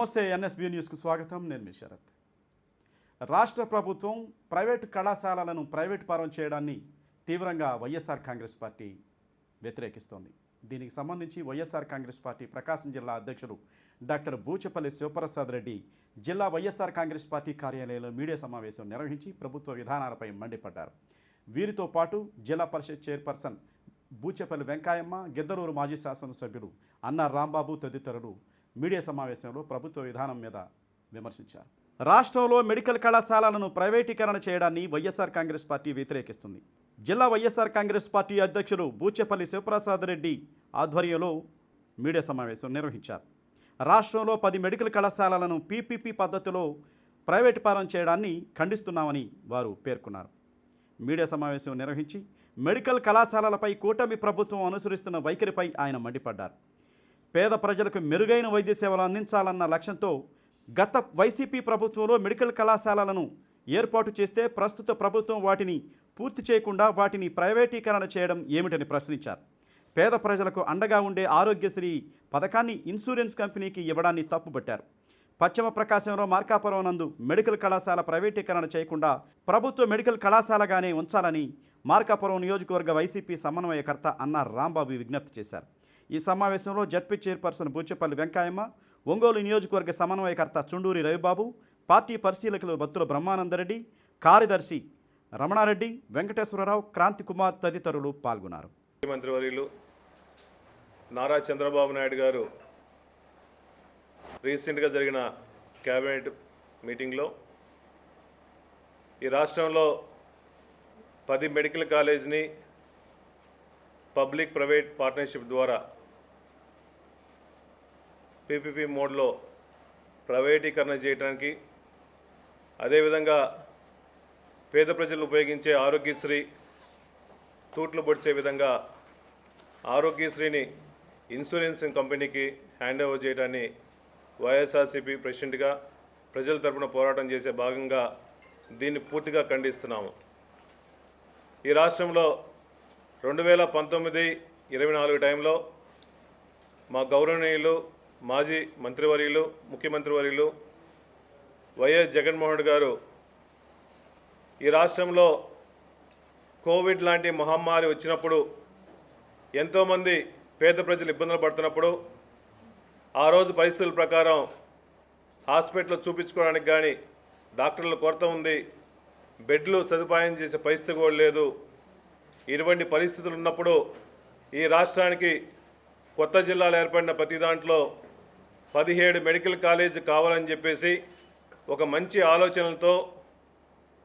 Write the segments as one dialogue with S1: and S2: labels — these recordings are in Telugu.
S1: నమస్తే ఎన్ఎస్బి న్యూస్కు స్వాగతం. నేను మీ శరత్. రాష్ట్ర ప్రభుత్వం ప్రైవేటు కళాశాలలను ప్రైవేటు పరం చేయడాన్ని తీవ్రంగా వైఎస్ఆర్ కాంగ్రెస్ పార్టీ వ్యతిరేకిస్తోంది. దీనికి సంబంధించి వైఎస్ఆర్ కాంగ్రెస్ పార్టీ ప్రకాశం జిల్లా అధ్యక్షుడు డాక్టర్ బూచపల్లి శివప్రసాద్ రెడ్డి జిల్లా వైఎస్ఆర్ కాంగ్రెస్ పార్టీ కార్యాలయంలో మీడియా సమావేశం నిర్వహించి ప్రభుత్వ విధానాలపై మండిపడ్డారు. వీరితో పాటు జిల్లా పరిషత్ చైర్పర్సన్ బూచపల్లి వెంకాయమ్మ గిద్దరూరు మాజీ శాసనసభ్యులు అన్న రాంబాబు తదితరులు మీడియా సమావేశంలో ప్రభుత్వ విధానం మీద విమర్శించారు. రాష్ట్రంలో మెడికల్ కళాశాలలను ప్రైవేటీకరణ చేయడాన్ని వైఎస్ఆర్ కాంగ్రెస్ పార్టీ వ్యతిరేకిస్తుంది. జిల్లా వైఎస్ఆర్ కాంగ్రెస్ పార్టీ అధ్యక్షులు బూచెపల్లి శివప్రసాద్ రెడ్డి ఆధ్వర్యంలో మీడియా సమావేశం నిర్వహించారు. రాష్ట్రంలో పది మెడికల్ కళాశాలలను పీపీపీ పద్ధతిలో ప్రైవేటు పరం చేయడాన్ని ఖండిస్తున్నామని వారు పేర్కొన్నారు. మీడియా సమావేశం నిర్వహించి మెడికల్ కళాశాలలపై కూటమి ప్రభుత్వం అనుసరిస్తున్న వైఖరిపై ఆయన మండిపడ్డారు. పేద ప్రజలకు మెరుగైన వైద్య సేవలు అందించాలన్న లక్ష్యంతో గత వైసీపీ ప్రభుత్వంలో మెడికల్ కళాశాలలను ఏర్పాటు చేస్తే ప్రస్తుత ప్రభుత్వం వాటిని పూర్తి చేయకుండా వాటిని ప్రైవేటీకరణ చేయడం ఏమిటని ప్రశ్నించారు. పేద ప్రజలకు అండగా ఉండే ఆరోగ్యశ్రీ పథకాన్ని ఇన్సూరెన్స్ కంపెనీకి ఇవ్వడాన్ని తప్పుపట్టారు పశ్చిమ ప్రకాశంలో మార్కాపురం నందు మెడికల్ కళాశాల ప్రైవేటీకరణ చేయకుండా ప్రభుత్వ మెడికల్ కళాశాలగానే ఉంచాలని మార్కాపురం నియోజకవర్గ వైసీపీ సమన్వయకర్త అన్న రాంబాబు విజ్ఞప్తి చేశారు. ఈ సమావేశంలో జడ్పీ చైర్పర్సన్ బుచ్చెపల్లి వెంకాయమ్మ ఒంగోలు నియోజకవర్గ సమన్వయకర్త చుండూరి రవిబాబు పార్టీ పరిశీలకులు బత్తుల బ్రహ్మానందరెడ్డి కార్యదర్శి రమణారెడ్డి వెంకటేశ్వరరావు క్రాంతి కుమార్ తదితరులు పాల్గొన్నారు.
S2: ముఖ్యమంత్రి వర్యులు నారా చంద్రబాబు నాయుడు గారు రీసెంట్గా జరిగిన క్యాబినెట్ మీటింగ్లో ఈ రాష్ట్రంలో పది మెడికల్ కాలేజ్ని పబ్లిక్ ప్రైవేట్ పార్ట్నర్షిప్ ద్వారా పీపీపీ మోడ్లో ప్రైవేటీకరణ చేయడానికి అదేవిధంగా పేద ప్రజలు ఉపయోగించే ఆరోగ్యశ్రీ తూట్లు పొడిచే విధంగా ఆరోగ్యశ్రీని ఇన్సూరెన్స్ కంపెనీకి హ్యాండ్ ఓవర్ చేయడాన్ని వైఎస్ఆర్సీపీ ప్రెసిడెంట్గా ప్రజల తరపున పోరాటం చేసే భాగంగా దీన్ని పూర్తిగా ఖండిస్తున్నాము. ఈ రాష్ట్రంలో రెండు వేల పంతొమ్మిది ఇరవై నాలుగు టైంలో మా గౌరవనీయులు మాజీ మంత్రివర్యులు ముఖ్యమంత్రివర్యులు వైఎస్ జగన్మోహన్ గారు ఈ రాష్ట్రంలో కోవిడ్ లాంటి మహమ్మారి వచ్చినప్పుడు ఎంతోమంది పేద ప్రజలు ఇబ్బందులు పడుతున్నప్పుడు ఆ రోజు పరిస్థితుల ప్రకారం హాస్పిటల్లో చూపించుకోవడానికి కానీ డాక్టర్ల కొరత ఉంది బెడ్లు సదుపాయం చేసే పరిస్థితి కూడా లేదు. ఇటువంటి పరిస్థితులు ఉన్నప్పుడు ఈ రాష్ట్రానికి కొత్త జిల్లాలు ఏర్పడిన ప్రతి దాంట్లో పదిహేడు మెడికల్ కాలేజ్ కావాలని చెప్పేసి ఒక మంచి ఆలోచనలతో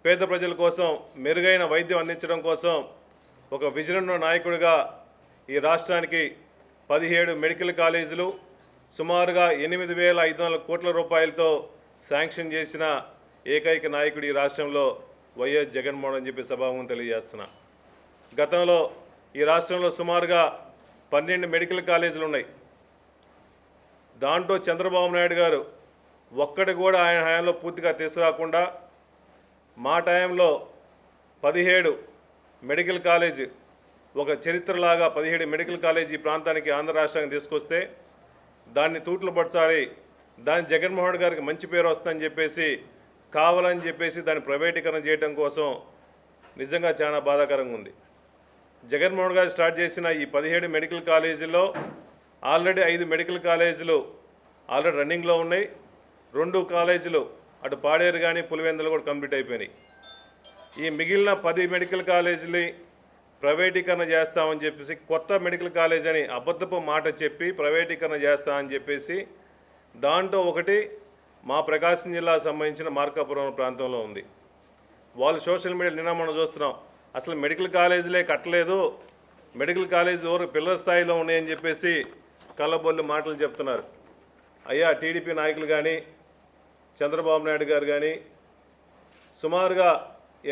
S2: పేద ప్రజల కోసం మెరుగైన వైద్యం అందించడం కోసం ఒక విజన్ నాయకుడిగా ఈ రాష్ట్రానికి పదిహేడు మెడికల్ కాలేజీలు సుమారుగా ఎనిమిది వేల ఐదు వందల కోట్ల రూపాయలతో శాంక్షన్ చేసిన ఏకైక నాయకుడు ఈ రాష్ట్రంలో వైఎస్ జగన్మోహన్ అని చెప్పి సభాముఖం తెలియజేస్తున్నా. గతంలో ఈ రాష్ట్రంలో సుమారుగా పన్నెండు మెడికల్ కాలేజీలు ఉన్నాయి. దాంట్లో చంద్రబాబు నాయుడు గారు ఒక్కటి కూడా ఆయన హయాంలో పూర్తిగా తీసుకురాకుండా మా టైంలో పదిహేడు మెడికల్ కాలేజ్ ఒక చరిత్రలాగా పదిహేడు మెడికల్ కాలేజ్ ఈ ప్రాంతానికి ఆంధ్ర రాష్ట్రానికి తీసుకొస్తే దాన్ని తూట్లు పరచాలి దాని జగన్మోహన్ గారికి మంచి పేరు వస్తుందని చెప్పేసి కావాలని చెప్పేసి దాన్ని ప్రైవేటీకరణ చేయడం కోసం నిజంగా చాలా బాధాకరంగా ఉంది. జగన్మోహన్ గారు స్టార్ట్ చేసిన ఈ పదిహేడు మెడికల్ కాలేజీలో ఆల్రెడీ ఐదు మెడికల్ కాలేజీలు ఆల్రెడీ రన్నింగ్లో ఉన్నాయి. రెండు కాలేజీలు అటు పాడేరు కానీ పులివెందులు కూడా కంప్లీట్ అయిపోయినాయి. ఈ మిగిలిన పది మెడికల్ కాలేజీని ప్రైవేటీకరణ చేస్తామని చెప్పేసి కొత్త మెడికల్ కాలేజ్ అని అబద్ధపు మాట చెప్పి ప్రైవేటీకరణ చేస్తామని చెప్పేసి దాంట్లో ఒకటి మా ప్రకాశం జిల్లాకు సంబంధించిన మార్కాపురం ప్రాంతంలో ఉంది. వాళ్ళు సోషల్ మీడియా నిన్న మనం చూస్తున్నాం. అసలు మెడికల్ కాలేజీలే కట్టలేదు. మెడికల్ కాలేజ్ ఎవరు పిల్లల స్థాయిలో ఉన్నాయని చెప్పేసి కళ్ళబొల్లి మాటలు చెప్తున్నారు. అయ్యా టీడీపీ నాయకులు కానీ చంద్రబాబు నాయుడు గారు కానీ సుమారుగా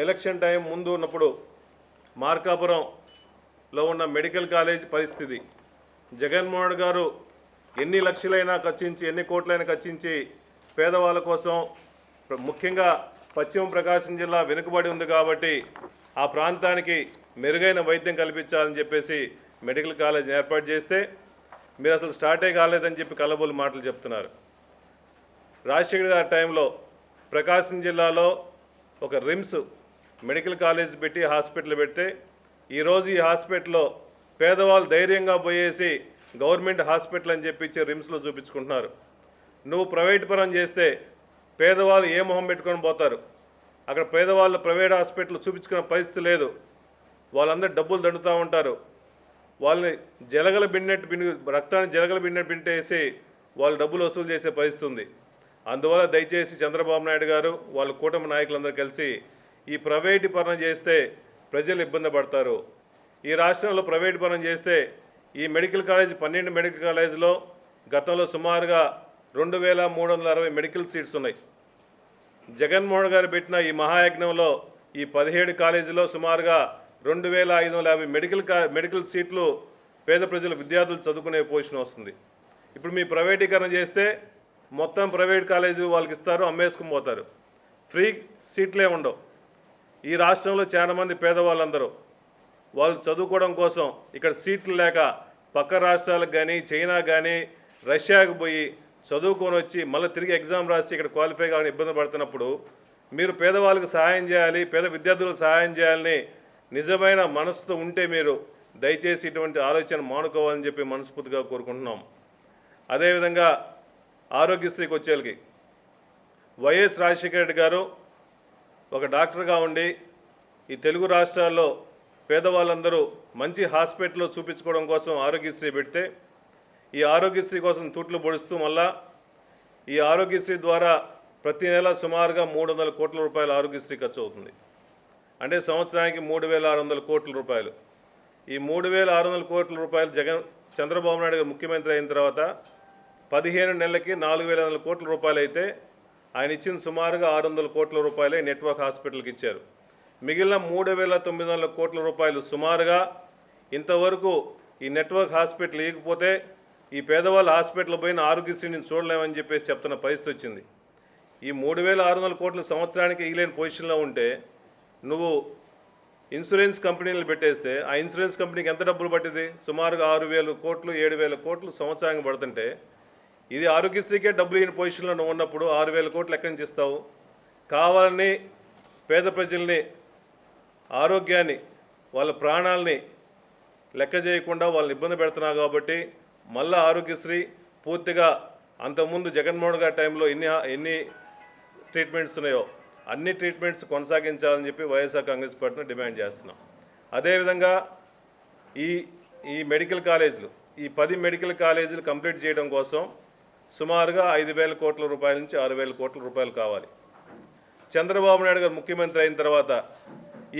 S2: ఎలక్షన్ టైం ముందు ఉన్నప్పుడు మార్కాపురంలో ఉన్న మెడికల్ కాలేజ్ పరిస్థితి. జగన్మోహన్ గారు ఎన్ని లక్షలైనా ఖర్చించి ఎన్ని కోట్లైనా ఖర్చించి పేదవాళ్ళ కోసం ముఖ్యంగా పశ్చిమ ప్రకాశం జిల్లా వెనుకబడి ఉంది కాబట్టి ఆ ప్రాంతానికి మెరుగైన వైద్యం కల్పించాలని చెప్పేసి మెడికల్ కాలేజ్ ఏర్పాటు చేస్తే మీరు అసలు స్టార్టే కాలేదని చెప్పి కలబోలు మాటలు చెప్తున్నారు. రాజశేఖర్ గారి టైంలో ప్రకాశం జిల్లాలో ఒక రిమ్స్ మెడికల్ కాలేజ్ పెట్టి హాస్పిటల్ పెడితే ఈరోజు ఈ హాస్పిటల్లో పేదవాళ్ళు ధైర్యంగా పోయేసి గవర్నమెంట్ హాస్పిటల్ అని చెప్పి రిమ్స్లో చూపించుకుంటున్నారు. నువ్వు ప్రైవేట్ పరం చేస్తే పేదవాళ్ళు ఏ మొహం పెట్టుకొని పోతారు? అక్కడ పేదవాళ్ళు ప్రైవేట్ హాస్పిటల్ చూపించుకునే పరిస్థితి లేదు. వాళ్ళందరూ డబ్బులు దండుతూ ఉంటారు. వాళ్ళని జలగల బిన్నట్టు బిన్ను రక్తాన్ని జలగల బిన్నట్టు బింటేసి వాళ్ళు డబ్బులు వసూలు చేసే పరిస్థితి ఉంది. అందువల్ల దయచేసి చంద్రబాబు నాయుడు గారు వాళ్ళ కూటమి నాయకులందరూ కలిసి ఈ ప్రైవేటు పరం చేస్తే ప్రజలు ఇబ్బంది పడతారు. ఈ రాష్ట్రంలో ప్రైవేటు పరం చేస్తే ఈ మెడికల్ కాలేజ్ పన్నెండు మెడికల్ కాలేజీలో గతంలో సుమారుగా రెండు వేల మూడు వందల అరవై మెడికల్ సీట్స్ ఉన్నాయి. జగన్మోహన్ గారు పెట్టిన ఈ మహాయజ్ఞంలో ఈ పదిహేడు కాలేజీలో సుమారుగా రెండు వేల ఐదు వందల యాభై మెడికల్ కా మెడికల్ సీట్లు పేద ప్రజలు విద్యార్థులు చదువుకునే పొజిషన్ వస్తుంది. ఇప్పుడు మీ ప్రైవేటీకరణ చేస్తే మొత్తం ప్రైవేట్ కాలేజీ వాళ్ళకి ఇస్తారు అమ్మేసుకుని పోతారు. ఫ్రీ సీట్లే ఉండవు. ఈ రాష్ట్రంలో చాలా మంది పేదవాళ్ళందరూ వాళ్ళు చదువుకోవడం కోసం ఇక్కడ సీట్లు లేక పక్క రాష్ట్రాలకు కానీ చైనా కానీ రష్యాకు పోయి చదువుకొని వచ్చి మళ్ళీ తిరిగి ఎగ్జామ్ రాసి ఇక్కడ క్వాలిఫై కావాలని ఇబ్బంది పడుతున్నప్పుడు మీరు పేదవాళ్ళకి సహాయం చేయాలి పేద విద్యార్థులకు సహాయం చేయాలని నిజమైన మనసుతో ఉంటే మీరు దయచేసి ఇటువంటి ఆలోచన మానుకోవాలని చెప్పి మనస్ఫూర్తిగా కోరుకుంటున్నాం. అదేవిధంగా ఆరోగ్యశ్రీకి వచ్చేళ్ళకి వైఎస్ రాజశేఖర రెడ్డి గారు ఒక డాక్టర్గా ఉండి ఈ తెలుగు రాష్ట్రాల్లో పేదవాళ్ళందరూ మంచి హాస్పిటల్లో చూపించుకోవడం కోసం ఆరోగ్యశ్రీ పెడితే ఈ ఆరోగ్యశ్రీ కోసం తూట్లు పొడుస్తూ మళ్ళా ఈ ఆరోగ్యశ్రీ ద్వారా ప్రతి నెల సుమారుగా మూడు వందల కోట్ల రూపాయల ఆరోగ్యశ్రీ ఖర్చు అవుతుంది. అంటే సంవత్సరానికి మూడు వేల ఆరు వందల కోట్ల రూపాయలు. ఈ మూడు వేల ఆరు వందల కోట్ల రూపాయలు జగన్ చంద్రబాబు నాయుడు గారు ముఖ్యమంత్రి అయిన తర్వాత పదిహేను నెలలకి నాలుగు వేల వందల కోట్ల రూపాయలు అయితే ఆయన ఇచ్చిన సుమారుగా ఆరు వందల కోట్ల రూపాయలే నెట్వర్క్ హాస్పిటల్కి ఇచ్చారు. మిగిలిన మూడు వేల తొమ్మిది వందల కోట్ల రూపాయలు సుమారుగా ఇంతవరకు ఈ నెట్వర్క్ హాస్పిటల్ ఇవ్వకపోతే ఈ పేదవాళ్ళ హాస్పిటల్ పోయిన ఆరోగ్యశ్రీని చూడలేమని చెప్పేసి చెప్తున్న పరిస్థితి వచ్చింది. ఈ మూడు వేల ఆరు వందల కోట్లు సంవత్సరానికి ఇయ్యలేని పొజిషన్లో ఉంటే నువ్వు ఇన్సూరెన్స్ కంపెనీలు పెట్టేస్తే ఆ ఇన్సూరెన్స్ కంపెనీకి ఎంత డబ్బులు పట్టింది సుమారుగా ఆరు వేలు కోట్లు ఏడు వేల కోట్లు సంవత్సరానికి పడుతుంటే ఇది ఆరోగ్యశ్రీకే డబ్బులు ఇవ్వని పొజిషన్లో నువ్వు ఉన్నప్పుడు ఆరు వేల కోట్లు ఎక్కడి నుంచి ఇస్తావు? కావాలని పేద ప్రజల్ని ఆరోగ్యాన్ని వాళ్ళ ప్రాణాలని లెక్క చేయకుండా వాళ్ళని ఇబ్బంది పెడుతున్నావు కాబట్టి మళ్ళీ ఆరోగ్యశ్రీ పూర్తిగా అంతకుముందు జగన్మోహన్ గారి టైంలో ఎన్ని ఎన్ని ట్రీట్మెంట్స్ ఉన్నాయో అన్ని ట్రీట్మెంట్స్ కొనసాగించాలని చెప్పి వైఎస్ఆర్ కాంగ్రెస్ పార్టీని డిమాండ్ చేస్తున్నాం. అదేవిధంగా ఈ ఈ మెడికల్ కాలేజీలు ఈ పది మెడికల్ కాలేజీలు కంప్లీట్ చేయడం కోసం సుమారుగా ఐదు వేల కోట్ల రూపాయల నుంచి ఆరు వేల కోట్ల రూపాయలు కావాలి. చంద్రబాబు నాయుడు గారు ముఖ్యమంత్రి అయిన తర్వాత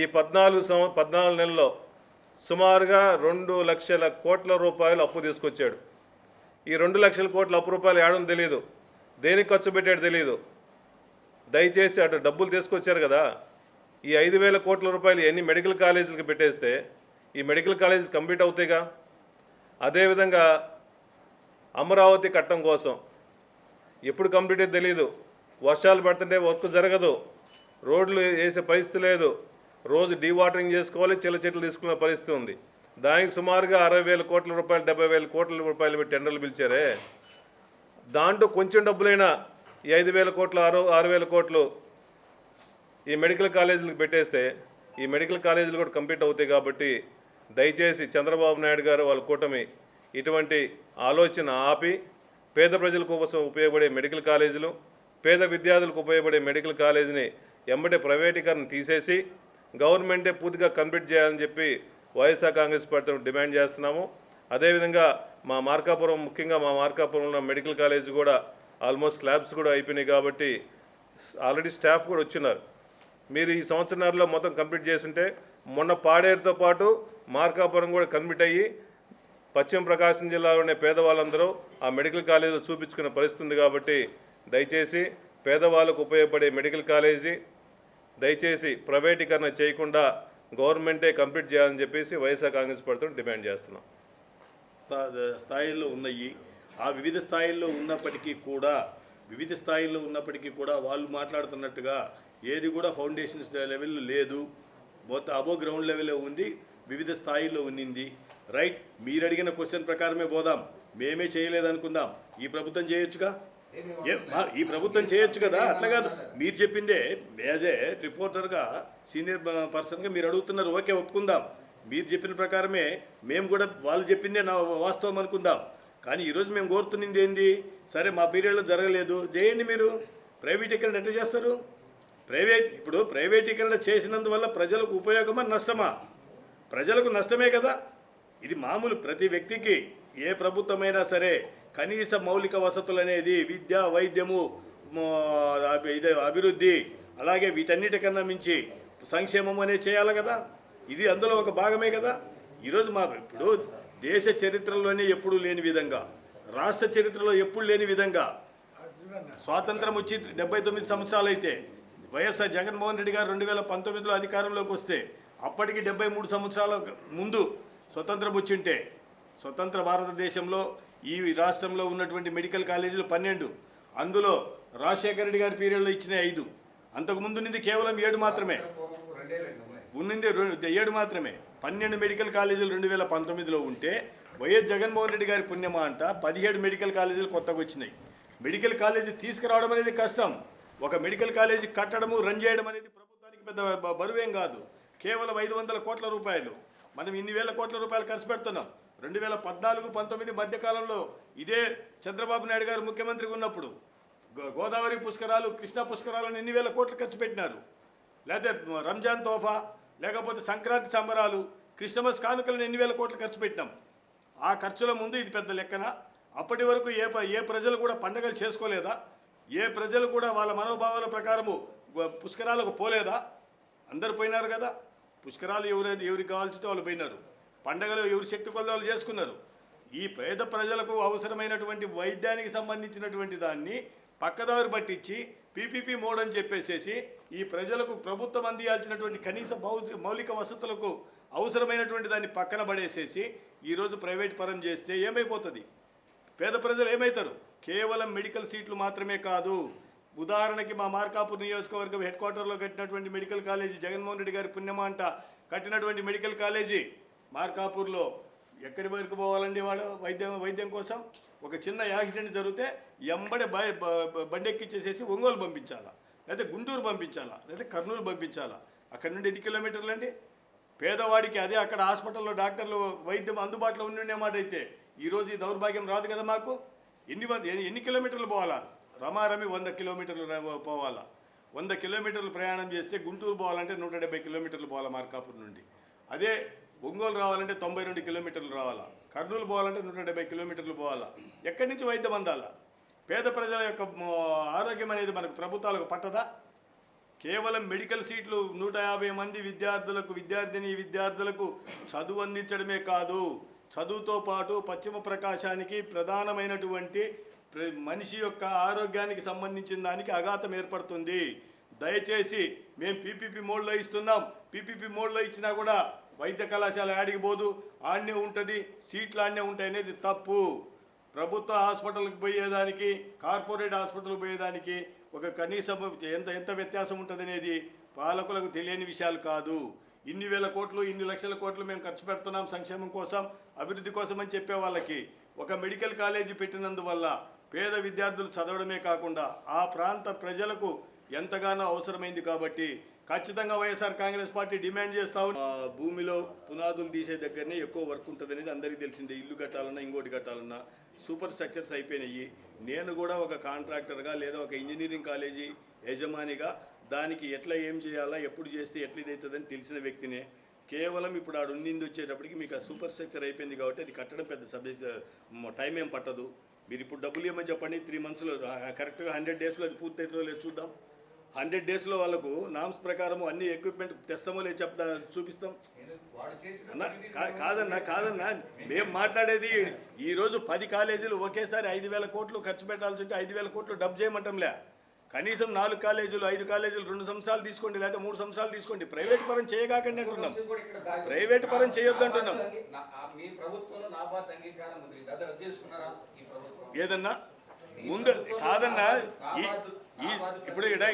S2: ఈ పద్నాలుగు సంవ పద్నాలుగు నెలల్లో సుమారుగా రెండు లక్షల కోట్ల రూపాయలు అప్పు తీసుకొచ్చాడు. ఈ రెండు లక్షల కోట్ల అప్పు రూపాయలు ఏడని తెలియదు దేనికి ఖర్చు పెట్టాడు తెలియదు దయచేసి అటు డబ్బులు తీసుకొచ్చారు కదా. ఈ ఐదు వేల కోట్ల రూపాయలు ఎన్ని మెడికల్ కాలేజీలకు పెట్టేస్తే ఈ మెడికల్ కాలేజీ కంప్లీట్ అవుతాయిగా? అదేవిధంగా అమరావతి కట్టడం కోసం ఎప్పుడు కంప్లీట్ తెలియదు వర్షాలు పడుతుంటే వర్క్ జరగదు. రోడ్లు వేసే పరిస్థితి లేదు. రోజు డీవాటరింగ్ చేసుకోవాలి చిల్ల చెట్లు తీసుకునే పరిస్థితి ఉంది. దానికి సుమారుగా అరవై వేల కోట్ల రూపాయలు డెబ్బై వేల కోట్ల రూపాయలు పెట్టి టెండర్లు పిలిచారే. దాంట్లో కొంచెం డబ్బులైనా ఈ ఐదు వేల కోట్లు ఆరు ఆరు వేల కోట్లు ఈ మెడికల్ కాలేజీలకు పెట్టేస్తే ఈ మెడికల్ కాలేజీలు కూడా కంప్లీట్ అవుతాయి కాబట్టి దయచేసి చంద్రబాబు నాయుడు గారు వాళ్ళ కూటమి ఇటువంటి ఆలోచన ఆపి పేద ప్రజల కోసం ఉపయోగపడే మెడికల్ కాలేజీలు పేద విద్యార్థులకు ఉపయోగపడే మెడికల్ కాలేజీని ఎంబటే ప్రైవేటీకరణ తీసేసి గవర్నమెంటే పూర్తిగా కంప్లీట్ చేయాలని చెప్పి వైఎస్ఆర్ కాంగ్రెస్ పార్టీ డిమాండ్ చేస్తున్నాము. అదేవిధంగా మా మార్కాపురం ముఖ్యంగా మా మార్కాపురంలో మెడికల్ కాలేజ్ కూడా ఆల్మోస్ట్ స్లాబ్స్ కూడా అయిపోయినాయి కాబట్టి ఆల్రెడీ స్టాఫ్ కూడా వచ్చినారు మీరు ఈ సంవత్సరంలో మొత్తం కంప్లీట్ చేస్తుంటే మొన్న పాడేరుతో పాటు మార్కాపురం కూడా కంప్లీట్ అయ్యి పశ్చిమ ప్రకాశం జిల్లాలో ఉండే పేదవాళ్ళందరూ ఆ మెడికల్ కాలేజీలో చూపించుకునే పరిస్థితి ఉంది కాబట్టి దయచేసి పేదవాళ్ళకు ఉపయోగపడే మెడికల్ కాలేజీ దయచేసి ప్రైవేటీకరణ చేయకుండా గవర్నమెంటే కంప్లీట్ చేయాలని చెప్పేసి వైఎస్ఆర్ కాంగ్రెస్ పార్టీతో డిమాండ్ చేస్తున్నాం.
S3: స్థాయిలో ఉన్నాయి. ఆ వివిధ స్థాయిల్లో ఉన్నప్పటికీ కూడా వివిధ స్థాయిల్లో ఉన్నప్పటికీ కూడా వాళ్ళు మాట్లాడుతున్నట్టుగా ఏది కూడా ఫౌండేషన్ లెవెల్ లేదు. మొత్తం అబో గ్రౌండ్ లెవెల్లో ఉంది వివిధ స్థాయిల్లో ఉన్నింది. రైట్ మీరు అడిగిన క్వశ్చన్ ప్రకారమే పోదాం. మేమే చేయలేదనుకుందాం. ఈ ప్రభుత్వం చేయొచ్చుగా? ఏ ఈ ప్రభుత్వం చేయొచ్చు కదా? అట్లా కాదు. మీరు చెప్పిందే యాజ్ ఏ రిపోర్టర్గా సీనియర్ పర్సన్గా మీరు అడుగుతున్నారు. ఓకే ఒప్పుకుందాం. మీరు చెప్పిన ప్రకారమే మేము కూడా వాళ్ళు చెప్పిందే నా వాస్తవం అనుకుందాం. కానీ ఈరోజు మేము కోరుతున్నది ఏంది? సరే మా పీరియడ్లో జరగలేదు. చేయండి మీరు. ప్రైవేటీకరణ ఎట్లా చేస్తారు? ప్రైవేట్ ఇప్పుడు ప్రైవేటీకరణ చేసినందువల్ల ప్రజలకు ఉపయోగమా నష్టమా? ప్రజలకు నష్టమే కదా. ఇది మామూలు ప్రతి వ్యక్తికి ఏ ప్రభుత్వమైనా సరే కనీస మౌలిక వసతులు అనేది విద్య వైద్యము ఇదే అభివృద్ధి అలాగే వీటన్నిటికన్నా మించి సంక్షేమం అనేది చేయాలి కదా. ఇది అందులో ఒక భాగమే కదా. ఈరోజు మా ఇప్పుడు దేశ చరిత్రలోనే ఎప్పుడూ లేని విధంగా రాష్ట్ర చరిత్రలో ఎప్పుడు లేని విధంగా స్వాతంత్రం వచ్చి డెబ్బై తొమ్మిది సంవత్సరాలు అయితే వైఎస్ఆర్ జగన్మోహన్ రెడ్డి గారు రెండు వేల పంతొమ్మిదిలో అధికారంలోకి వస్తే అప్పటికి డెబ్బై మూడు సంవత్సరాల ముందు స్వతంత్రం వచ్చింటే స్వతంత్ర భారతదేశంలో ఈ రాష్ట్రంలో ఉన్నటువంటి మెడికల్ కాలేజీలు పన్నెండు అందులో రాజశేఖర రెడ్డి గారి పీరియడ్లో ఇచ్చిన ఐదు. అంతకుముందు నుండి కేవలం ఏడు మాత్రమే. ఉన్నింది రెండు- ఏడు మాత్రమే. పన్నెండు మెడికల్ కాలేజీలు రెండు వేల పంతొమ్మిదిలో ఉంటే వైఎస్ జగన్మోహన్ రెడ్డి గారి పుణ్యమా అంట పదిహేడు మెడికల్ కాలేజీలు కొత్తగా వచ్చినాయి. మెడికల్ కాలేజీ తీసుకురావడం అనేది కష్టం. ఒక మెడికల్ కాలేజీ కట్టడము రన్ చేయడం అనేది ప్రభుత్వానికి పెద్ద బరువేం కాదు. కేవలం ఐదు వందల కోట్ల రూపాయలు. మనం ఇన్ని వేల కోట్ల రూపాయలు ఖర్చు పెడుతున్నాం. రెండు వేల పద్నాలుగు పంతొమ్మిది మధ్యకాలంలో ఇదే చంద్రబాబు నాయుడు గారు ముఖ్యమంత్రిగా ఉన్నప్పుడు గో- గోదావరి పుష్కరాలు కృష్ణా పుష్కరాలను ఎన్ని వేల కోట్లు ఖర్చు పెట్టినారు? లేకపోతే రంజాన్ తోఫా లేకపోతే సంక్రాంతి సంబరాలు క్రిస్టమస్ కానుకలను ఎన్ని వేల కోట్లు ఖర్చు పెట్టినాం? ఆ ఖర్చుల ముందు ఇది పెద్ద లెక్కన. అప్పటి వరకు ఏ ప- ఏ ప్రజలు కూడా పండగలు చేసుకోలేదా? ఏ ప్రజలు కూడా వాళ్ళ మనోభావాల ప్రకారము పుష్కరాలకు పోలేదా? అందరు పోయినారు కదా. పుష్కరాలు ఎవరైతే ఎవరికి కావాల్సిందో వాళ్ళు పోయినారు. పండగలు ఎవరి శక్తి కొలది వాళ్ళు చేసుకున్నారు. ఈ పేద ప్రజలకు అవసరమైనటువంటి వైద్యానికి సంబంధించినటువంటి దాన్ని పక్కదారి పట్టించి పీపీపీ మోడ్ అని చెప్పేసేసి ఈ ప్రజలకు ప్రభుత్వం అందియాల్సినటువంటి కనీస మౌలిక వసతులకు అవసరమైనటువంటి దాన్ని పక్కన పడేసేసి ఈరోజు ప్రైవేట్ పరం చేస్తే ఏమైపోతుంది? పేద ప్రజలు ఏమవుతారు కేవలం మెడికల్ సీట్లు మాత్రమే కాదు. ఉదాహరణకి మా మార్కాపూర్ నియోజకవర్గం హెడ్ క్వార్టర్లో కట్టినటువంటి మెడికల్ కాలేజీ జగన్మోహన్ రెడ్డి గారి పుణ్యమంట కట్టినటువంటి మెడికల్ కాలేజీ మార్కాపూర్లో ఎక్కడి వరకు పోవాలండి వాడు? వైద్యం వైద్యం కోసం? ఒక చిన్న యాక్సిడెంట్ జరిగితే ఎంబడి బ బ- బండి ఎక్కిచ్చేసేసి ఒంగోలు పంపించాలా? లేదా గుంటూరు పంపించాలా? లేదా కర్నూలు పంపించాలా? అక్కడ నుండి ఎన్ని కిలోమీటర్లు అండి? పేదవాడికి అదే అక్కడ హాస్పిటల్లో డాక్టర్లు వైద్యం అందుబాటులో ఉండే మాట అయితే ఈరోజు ఈ దౌర్భాగ్యం రాదు కదా మాకు? ఎన్ని వంద ఎన్ని- కిలోమీటర్లు పోవాలా? రమారమి వంద కిలోమీటర్లు పోవాలా? వంద కిలోమీటర్లు ప్రయాణం చేస్తే గుంటూరు పోవాలంటే నూట డెబ్బై కిలోమీటర్లు పోవాలా మార్కాపూర్ నుండి? అదే ఒంగోలు రావాలంటే తొంభై రెండు కిలోమీటర్లు రావాలా? కర్నూలు పోవాలంటే నూట డెబ్బై కిలోమీటర్లు పోవాలా? ఎక్కడి నుంచి వైద్యం అందాలా? పేద ప్రజల యొక్క ఆరోగ్యం అనేది మనకు ప్రభుత్వాలకు పట్టదా? కేవలం మెడికల్ సీట్లు నూట యాభై మంది విద్యార్థులకు విద్యార్థిని విద్యార్థులకు చదువు అందించడమే కాదు చదువుతో పాటు పశ్చిమ ప్రకాశానికి ప్రధానమైనటువంటి ప్ర- మనిషి యొక్క ఆరోగ్యానికి సంబంధించిన దానికి అఘాతం ఏర్పడుతుంది. దయచేసి మేము పీపీపీ మోడ్లో ఇస్తున్నాం. పీపీపీ మోడ్లో ఇచ్చినా కూడా వైద్య కళాశాల ఆడికి పోదు ఆడనే ఉంటుంది సీట్లు ఆడనే ఉంటాయి అనేది తప్పు. ప్రభుత్వ హాస్పిటల్కి పోయేదానికి కార్పొరేట్ హాస్పిటల్కి పోయేదానికి ఒక కనీసం ఎంత ఎంత వ్యత్యాసం ఉంటుంది అనేది పాలకులకు తెలియని విషయాలు కాదు. ఇన్ని వేల కోట్లు ఇన్ని లక్షల కోట్లు మేము ఖర్చు పెడుతున్నాం సంక్షేమం కోసం అభివృద్ధి కోసం అని చెప్పే వాళ్ళకి ఒక మెడికల్ కాలేజీ పెట్టినందువల్ల పేద విద్యార్థులు చదవడమే కాకుండా ఆ ప్రాంత ప్రజలకు ఎంతగానో అవసరమైంది కాబట్టి ఖచ్చితంగా వైఎస్ఆర్ కాంగ్రెస్ పార్టీ డిమాండ్ చేస్తా ఆ, భూమిలో పునాదులు తీసే దగ్గరనే ఎక్కువ వర్క్ ఉంటుంది అనేది అందరికీ తెలిసిందే. ఇల్లు కట్టాలన్నా ఇంకోటి కట్టాలన్నా సూపర్ స్ట్రక్చర్స్ అయిపోయినాయి. నేను కూడా ఒక కాంట్రాక్టర్గా లేదా ఒక ఇంజనీరింగ్ కాలేజీ యజమానిగా దానికి ఎట్లా ఏం చేయాలా ఎప్పుడు చేస్తే ఎట్లా ఇదవుతుందని తెలిసిన వ్యక్తినే. కేవలం ఇప్పుడు ఆడు ఉండింది వచ్చేటప్పటికి మీకు ఆ సూపర్ స్ట్రక్చర్ అయిపోయింది కాబట్టి అది కట్టడం పెద్ద సబ్జెక్ట్ టైం ఏం పట్టదు. మీరు ఇప్పుడు డబ్బులు ఏమని చెప్పండి త్రీ మంత్స్లో కరెక్ట్గా హండ్రెడ్ డేస్లో అది పూర్తి అవుతుందో లేదు చూద్దాం. హండ్రెడ్ డేస్లో వాళ్ళకు నామ్స్ ప్రకారం అన్ని ఎక్విప్మెంట్ తెస్తామో లేదు చెప్తా చూపిస్తాం. కాదన్నా కాదన్నా మేము మాట్లాడేది ఈ రోజు పది కాలేజీలు ఒకేసారి ఐదు వేల కోట్లు ఖర్చు పెట్టాల్సి ఉంటే ఐదు వేల కోట్లు డబ్బు చేయమంటంలే. కనీసం నాలుగు కాలేజీలు ఐదు కాలేజీలు రెండు సంవత్సరాలు తీసుకోండి లేదా మూడు సంవత్సరాలు తీసుకోండి. ప్రైవేట్ పరం చేయగాకండి అంటున్నాం. ప్రైవేట్ పరం చేయొద్దు అంటున్నాం. ఏదన్నా ముందు కాదన్నా ఈ ఇప్పుడు ఇడ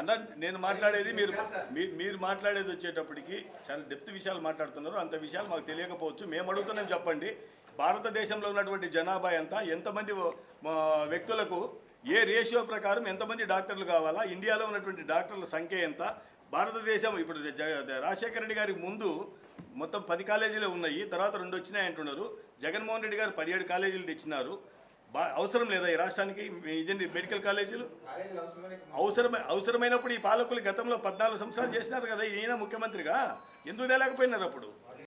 S3: అన్న నేను మాట్లాడేది మీరు మీరు మాట్లాడేది వచ్చేటప్పటికి చాలా డెప్త్ విషయాలు మాట్లాడుతున్నారు. అంత విషయాలు మాకు తెలియకపోవచ్చు. మేము అడుగుతున్నాం చెప్పండి. భారతదేశంలో ఉన్నటువంటి జనాభా ఎంత? ఎంతమంది వ్యక్తులకు ఏ రేషియో ప్రకారం ఎంతమంది డాక్టర్లు కావాలా? ఇండియాలో ఉన్నటువంటి డాక్టర్ల సంఖ్య ఎంత? భారతదేశం ఇప్పుడు రాజశేఖర రెడ్డి గారికి ముందు మొత్తం పది కాలేజీలు ఉన్నాయి. తర్వాత రెండు వచ్చినాయి అంటున్నారు. జగన్మోహన్ రెడ్డి గారు పదిహేడు కాలేజీలు తెచ్చినారు. బా అవసరం లేదా ఈ రాష్ట్రానికి? ఇదండి మెడికల్ కాలేజీలు? అవసరమై అవసరమైనప్పుడు ఈ పాలకులు గతంలో పద్నాలుగు సంవత్సరాలు చేసినారు కదా ఈయన ముఖ్యమంత్రిగా? ఎందుకు తేలేకపోయినారు అప్పుడు?